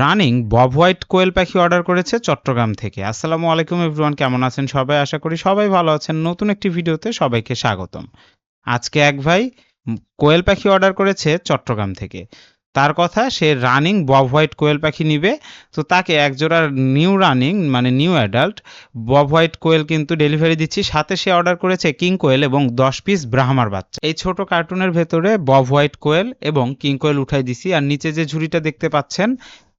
Running bob white quail পাখি order করেছে চট্টগ্রাম থেকে। আসসালামু আলাইকুম এভরিওয়ান, কেমন আছেন সবাই? আশা করি সবাই ভালো আছেন। নতুন একটি ভিডিওতে সবাইকে স্বাগতম। আজকে এক ভাই কোয়েল পাখি অর্ডার করেছে চট্টগ্রাম থেকে। তার কথা, সে রানিং বব হোয়াইট কোয়েল পাখি নিবে। তো তাকে এক জোড়া নিউ রানিং মানে new adult bob white quail কিন্তু ডেলিভারি দিচ্ছি। সাথে সে অর্ডার করেছে কিং কোয়েল এবং দশ পিস ব্রাহ্মার বাচ্চা। এই ছোট কার্টুনের ভেতরে বব হোয়াইট কোয়েল এবং কিং কোয়েল উঠাই দিছি। আর নিচে যে ঝুড়িটা দেখতে পাচ্ছেন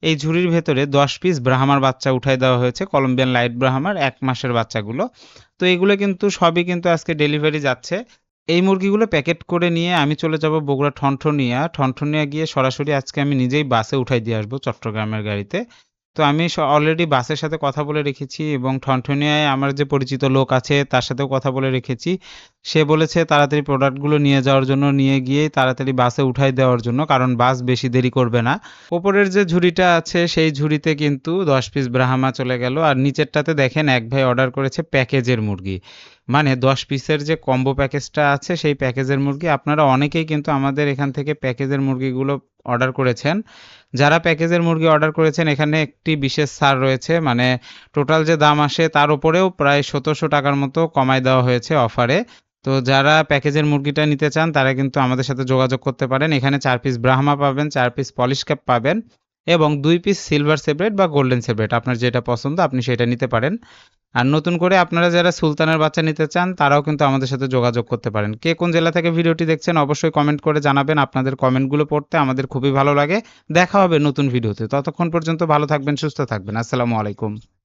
এই ঝুড়ির ভেতরে দশ পিস ব্রাহ্মার বাচ্চা উঠাই দেওয়া হয়েছে কলম্বিয়ান লাইট ব্রাহ্মার এক মাসের বাচ্চাগুলো। তো এগুলো কিন্তু সবই কিন্তু আজকে ডেলিভারি যাচ্ছে। এই মুরগিগুলো প্যাকেট করে নিয়ে আমি চলে যাব বগুড়া ঠনঠনিয়া। ঠনঠনিয়া গিয়ে সরাসরি আজকে আমি নিজেই বাসে উঠাই দিয়ে আসব চট্টগ্রামের গাড়িতে। তো আমি অলরেডি বাসের সাথে কথা বলে রেখেছি এবং ঠনঠনিয়ায় আমার যে পরিচিত লোক আছে, তার সাথেও কথা বলে রেখেছি। সে বলেছে, তাড়াতাড়ি প্রোডাক্টগুলো নিয়ে যাওয়ার জন্য নিয়ে গিয়ে তাড়াতাড়ি বাসে উঠাই দেওয়ার জন্য, কারণ বাস বেশি দেরি করবে না। ওপরের যে ঝুড়িটা আছে, সেই ঝুড়িতে কিন্তু দশ পিস ব্রাহ্মা চলে গেল। আর নিচেরটাতে দেখেন, এক ভাই অর্ডার করেছে প্যাকেজের মুরগি। মানে দশ পিসের যে কম্বো প্যাকেজটা আছে, সেই প্যাকেজের মুরগি, আপনারা অনেকেই কিন্তু আমাদের এখান থেকে প্যাকেজের মুরগিগুলো অর্ডার করেছেন। যারা প্যাকেজের মুরগি অর্ডার করেছেন, এখানে একটি বিশেষ ছাড় রয়েছে। মানে টোটাল যে দাম আসে, তার উপরেও প্রায় সতেরোশো টাকার মতো কমায় দেওয়া হয়েছে অফারে। তো যারা প্যাকেজের মুরগিটা নিতে চান, তারা কিন্তু আমাদের সাথে যোগাযোগ করতে পারেন। এখানে চার পিস ব্রাহ্মা পাবেন, চার পিস পলিশ ক্যাপ পাবেন। এবং দুই পিস সিলভার সেপারেট বা গোল্ডেন সেপারেট আপনার যেটা পছন্দ আপনি সেটা নিতে পারেন। আর নতুন করে আপনারা যারা সুলতানের বাচ্চা নিতে চান, তারাও কিন্তু আমাদের সাথে যোগাযোগ করতে পারেন। কে কোন জেলা থেকে ভিডিওটি দেখছেন, অবশ্যই কমেন্ট করে জানাবেন। আপনাদের কমেন্টগুলো পড়তে আমাদের খুবই ভালো লাগে। দেখা হবে নতুন ভিডিওতে। ততক্ষণ পর্যন্ত ভালো থাকবেন, সুস্থ থাকবেন। আসসালামু আলাইকুম।